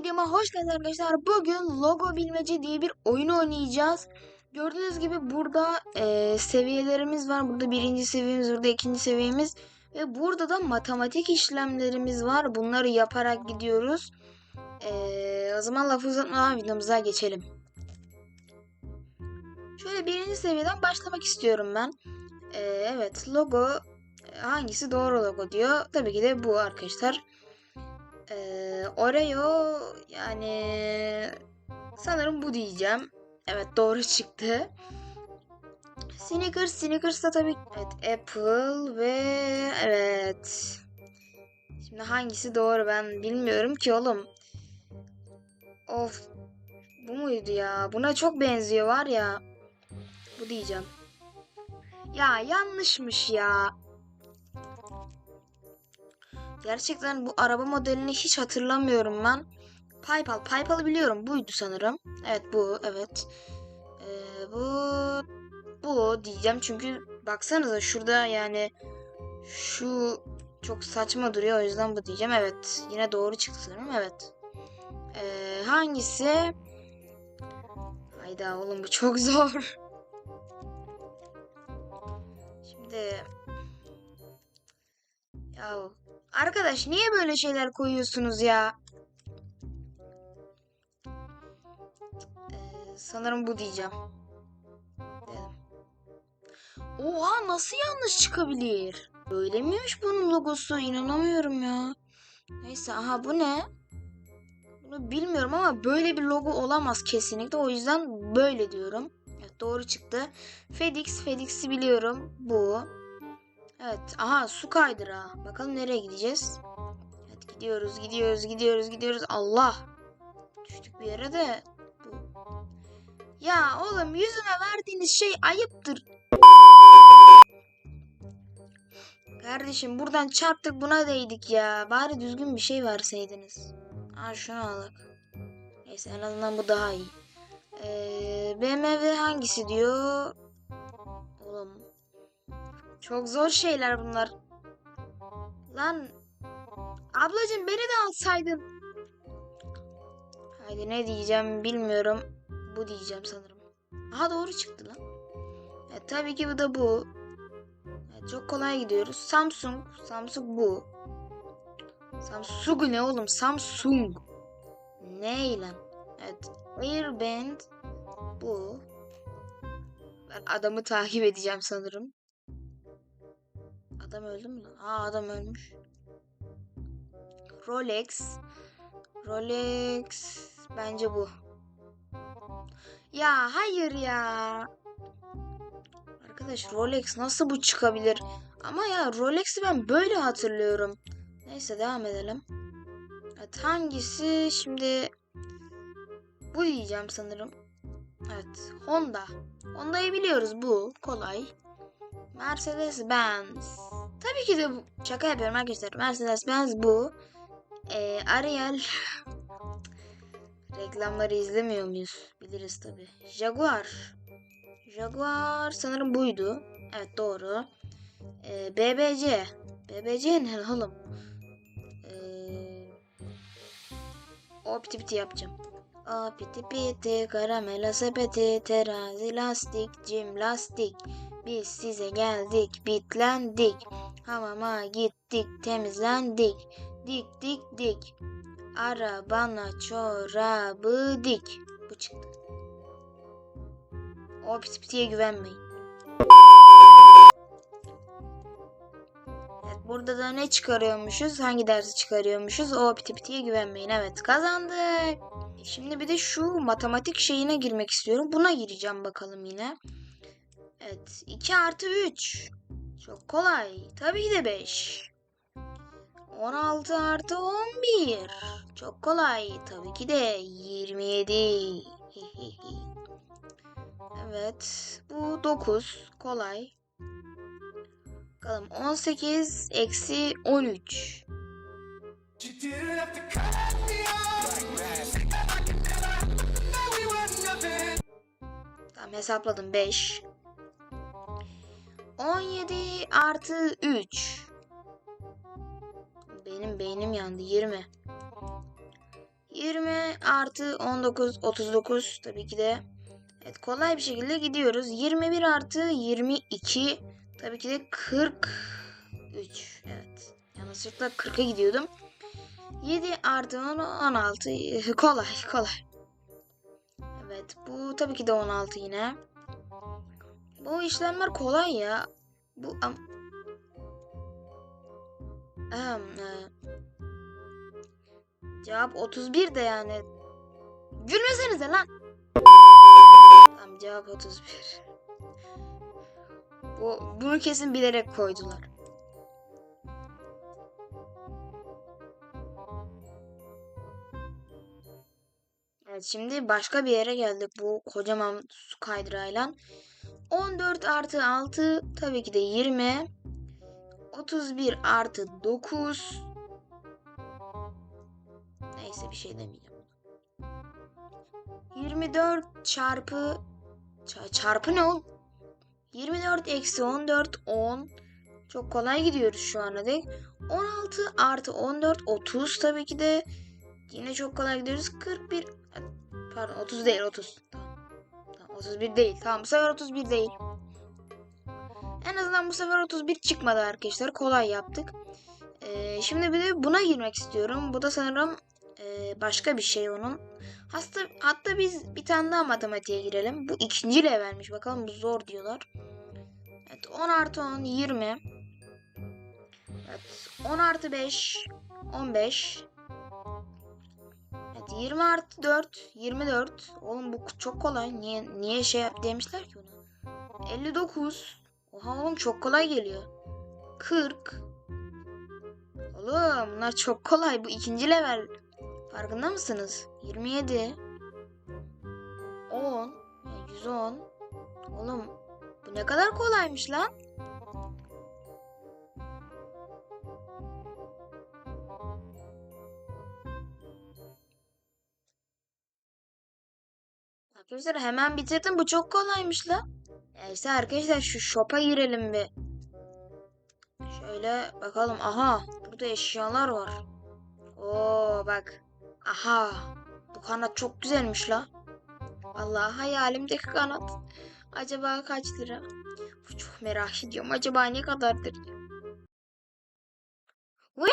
videoma hoş geldiniz arkadaşlar. Bugün logo bilmece diye bir oyun oynayacağız. Gördüğünüz gibi burada e, seviyelerimiz var. Burada birinci seviyemiz, burada ikinci seviyemiz. Ve burada da matematik işlemlerimiz var. Bunları yaparak gidiyoruz. E, o zaman lafı uzatmadan videomuza geçelim. Şöyle birinci seviyeden başlamak istiyorum ben. E, evet logo hangisi doğru logo diyor. Tabii ki de bu arkadaşlar. Ee, Oreo yani sanırım bu diyeceğim. Evet doğru çıktı. Snickers, Snickers da tabii evet Apple ve evet. Şimdi hangisi doğru ben bilmiyorum ki oğlum. Of bu muydu ya? Buna çok benziyor var ya. Bu diyeceğim. Ya yanlışmış ya. Gerçekten bu araba modelini hiç hatırlamıyorum ben. PayPal. PayPal'ı biliyorum. Buydu sanırım. Evet bu. Evet. Ee, bu bu diyeceğim çünkü baksanıza şurada yani şu çok saçma duruyor o yüzden bu diyeceğim. Evet. Yine doğru çıktı sanırım. Evet. Ee, hangisi? Hayda oğlum bu çok zor. Şimdi ya Arkadaş niye böyle şeyler koyuyorsunuz ya? Ee, sanırım bu diyeceğim. Dedim. Oha nasıl yanlış çıkabilir? Böyle miymiş bunun logosu? İnanamıyorum ya. Neyse aha bu ne? Bunu bilmiyorum ama böyle bir logo olamaz kesinlikle. O yüzden böyle diyorum. Evet doğru çıktı. FedEx, FedEx'i biliyorum. Bu. Evet. Aha su kaydırağı. Bakalım nereye gideceğiz? Evet gidiyoruz gidiyoruz gidiyoruz gidiyoruz. Allah. Düştük bir yere de. Ya oğlum yüzüme verdiğiniz şey ayıptır. Kardeşim buradan çarptık buna değdik ya. Bari düzgün bir şey verseydiniz. Aa şunu alak. Neyse en azından bu daha iyi. Ee, BMW hangisi diyor? Çok zor şeyler bunlar. Lan ablacığım beni de alsaydın. Haydi ne diyeceğim bilmiyorum. Bu diyeceğim sanırım. Aha doğru çıktı lan. Evet, tabii ki bu da bu. Evet, çok kolay gidiyoruz. Samsung. Samsung bu. Samsung ne oğlum? Samsung. Ne lan? Evet. Airband bu. Ben adamı takip edeceğim sanırım. Adam öldü mü lan? Aa adam ölmüş. Rolex. Rolex. Bence bu. Ya hayır ya. Arkadaş Rolex nasıl bu çıkabilir? Ama ya Rolex'i ben böyle hatırlıyorum. Neyse devam edelim. Evet hangisi şimdi bu diyeceğim sanırım. Evet Honda. Honda'yı biliyoruz bu kolay. Mercedes Benz. Tabii ki de bu. Şaka yapıyorum arkadaşlar. Mercedes Benz bu. Ee, Ariel. Reklamları izlemiyor muyuz? Biliriz tabi. Jaguar. Jaguar sanırım buydu. Evet doğru. Ee, BBC. BBC ne oğlum? Ee, o piti piti yapacağım. O piti piti karamela sepeti terazi lastik cim lastik. Biz size geldik, bitlendik. Hamama gittik, temizlendik. Dik dik dik. Arabana çorabı dik. Bu çıktı. O piti pitiye güvenmeyin. Evet, burada da ne çıkarıyormuşuz? Hangi dersi çıkarıyormuşuz? O piti pitiye güvenmeyin. Evet kazandık. Şimdi bir de şu matematik şeyine girmek istiyorum. Buna gireceğim bakalım yine. Evet. 2 artı 3. Çok kolay. Tabii ki de 5. 16 artı 11. Çok kolay. Tabii ki de 27. evet. Bu 9. Kolay. Bakalım 18 eksi 13. Tamam hesapladım 5. 17 artı 3. Benim beynim yandı 20. 20 artı 19 39 tabii ki de. Evet kolay bir şekilde gidiyoruz. 21 artı 22 tabii ki de 43. Evet. Yanlışlıkla 40'a gidiyordum. 7 artı 10 16 kolay kolay. Evet bu tabii ki de 16 yine. Bu işlemler kolay ya. Bu am Ahem, e, Cevap 31 de yani. Gülmesenize lan. Tamam cevap 31. Bu, bunu kesin bilerek koydular. Evet şimdi başka bir yere geldik bu kocaman su kaydırayla. 14 artı 6 tabii ki de 20. 31 artı 9. Neyse bir şey demeyeceğim. 24 çarpı Ça- çarpı ne oğlum? 24 eksi 14 10. Çok kolay gidiyoruz şu ana dek. 16 artı 14 30 tabii ki de. Yine çok kolay gidiyoruz. 41 pardon 30 değil 30. Tamam. Tamam, 31 değil. Tamam bu sefer 31 değil. En azından bu sefer 31 çıkmadı arkadaşlar. Kolay yaptık. Ee, şimdi bir de buna girmek istiyorum. Bu da sanırım e, başka bir şey onun. Hatta, hatta biz bir tane daha matematiğe girelim. Bu ikinci levelmiş. Bakalım bu zor diyorlar. Evet 10 artı 10 20. Evet 10 artı 5 15. Evet 20 artı 4 24. Oğlum bu çok kolay. Niye niye şey yap demişler ki bunu? 59. Oha oğlum çok kolay geliyor. 40. Oğlum bunlar çok kolay. Bu ikinci level. Farkında mısınız? 27. 10. yani 110. Oğlum bu ne kadar kolaymış lan. Arkadaşlar hemen bitirdim. Bu çok kolaymış lan. Neyse arkadaşlar şu shop'a girelim bir. Şöyle bakalım. Aha burada eşyalar var. Oo bak. Aha. Bu kanat çok güzelmiş la. Vallahi hayalimdeki kanat. Acaba kaç lira? Çok merak ediyorum. Acaba ne kadardır? Ve